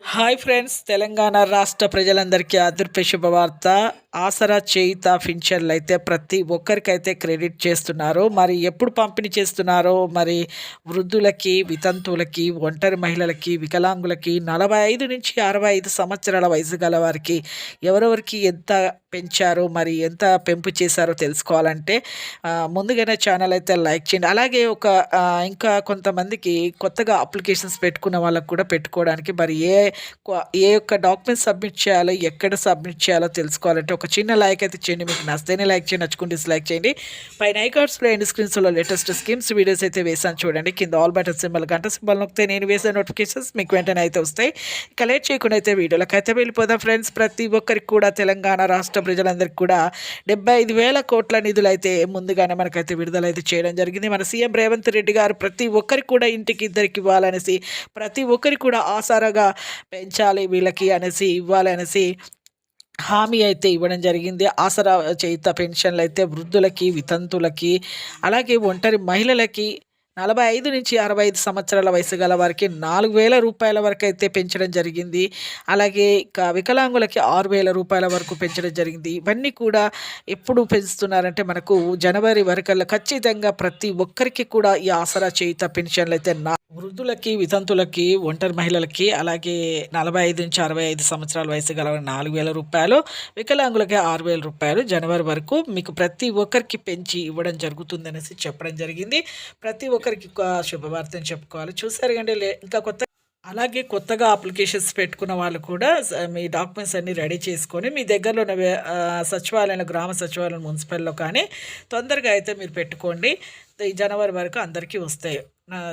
Hi friends Telangana రాష్ట్ర ప్రజలందరికీ అదృప్య శుభవార్త. ఆసరా చేయిత పింఛన్లు అయితే ప్రతి ఒక్కరికైతే క్రెడిట్ చేస్తున్నారు. మరి ఎప్పుడు పంపిణీ చేస్తున్నారో? మరి వృద్ధులకి వితంతువులకి ఒంటరి మహిళలకి వికలాంగులకి నలభై ఐదు నుంచి అరవై ఐదు సంవత్సరాల వయసు గల వారికి ఎవరెవరికి ఎంత పెంచారో మరి ఎంత పెంపు చేశారో తెలుసుకోవాలంటే ముందుగానే ఛానల్ అయితే లైక్ చేయండి. అలాగే ఒక ఇంకా కొంతమందికి కొత్తగా అప్లికేషన్స్ పెట్టుకున్న వాళ్ళకు కూడా పెట్టుకోవడానికి మరి ఏ ఏ యొక్క డాక్యుమెంట్స్ సబ్మిట్ చేయాలో ఎక్కడ సబ్మిట్ చేయాలో తెలుసుకోవాలంటే ఒక చిన్న లైక్ అయితే చేయండి. మీకు నచ్చితేనే లైక్ చేయండి నచ్చుకుని డిస్లైక్ చేయండి. పైన ఐకార్డ్స్లో ఎండ్ స్క్రీన్స్లో లేటెస్ట్ స్కీమ్స్ వీడియోస్ అయితే వేసాను చూడండి. కింద ఆల్ బటన్ సింబల్ గంట సింబల్ నొక్కితే నేను వేసే నోటిఫికేషన్స్ మీకు వెంటనే అయితే వస్తాయి. ఇక లేట్ చేయకుండా అయితే వీడియోలకు అయితే వెళ్ళిపోదాం ఫ్రెండ్స్. ప్రతి ఒక్కరికి కూడా తెలంగాణ రాష్ట్ర ప్రజలందరికీ కూడా డెబ్బై ఐదు వేల కోట్ల నిధులు అయితే ముందుగానే మనకైతే విడుదల అయితే చేయడం జరిగింది. మన సీఎం రేవంత్ రెడ్డి గారు ప్రతి ఒక్కరికి కూడా ఇంటికి ఇద్దరికి ఇవ్వాలనేసి ప్రతి ఒక్కరికి కూడా ఆసారాగా పెంచాలి వీళ్ళకి అనేసి ఇవ్వాలి అనేసి హామీ అయితే ఇవ్వడం జరిగింది. ఆసరా చేత పెన్షన్లు అయితే వృద్ధులకి వితంతులకి అలాగే ఒంటరి మహిళలకి నలభై ఐదు నుంచి అరవై ఐదు సంవత్సరాల వయసు గల వారికి నాలుగు వేల రూపాయల వరకు అయితే పెంచడం జరిగింది. అలాగే వికలాంగులకి ఆరు వేల రూపాయల వరకు పెంచడం జరిగింది. ఇవన్నీ కూడా ఎప్పుడు పెంచుతున్నారంటే మనకు జనవరి వరకల్లా ఖచ్చితంగా ప్రతి ఒక్కరికి కూడా ఈ ఆసరా చేయుత పెన్షన్లు అయితే నా వృద్ధులకి వితంతులకి ఒంటరి మహిళలకి అలాగే నలభై ఐదు నుంచి అరవై ఐదు సంవత్సరాల వయసు గల నాలుగు వేల రూపాయలు వికలాంగులకి ఆరు వేల రూపాయలు జనవరి వరకు మీకు ప్రతి ఒక్కరికి పెంచి ఇవ్వడం జరుగుతుందనేసి చెప్పడం జరిగింది. ప్రతి ఒక్కరికి ఒక చెప్పుకోవాలి. చూసారు కండి లే ఇంకా కొత్త అలాగే కొత్తగా అప్లికేషన్స్ పెట్టుకున్న వాళ్ళు కూడా మీ డాక్యుమెంట్స్ అన్నీ రెడీ చేసుకొని మీ దగ్గరలో ఉన్న సచివాలయంలో గ్రామ సచివాలయం మున్సిపల్లో కానీ తొందరగా అయితే మీరు పెట్టుకోండి. ఈ జనవరి వరకు అందరికీ వస్తాయి.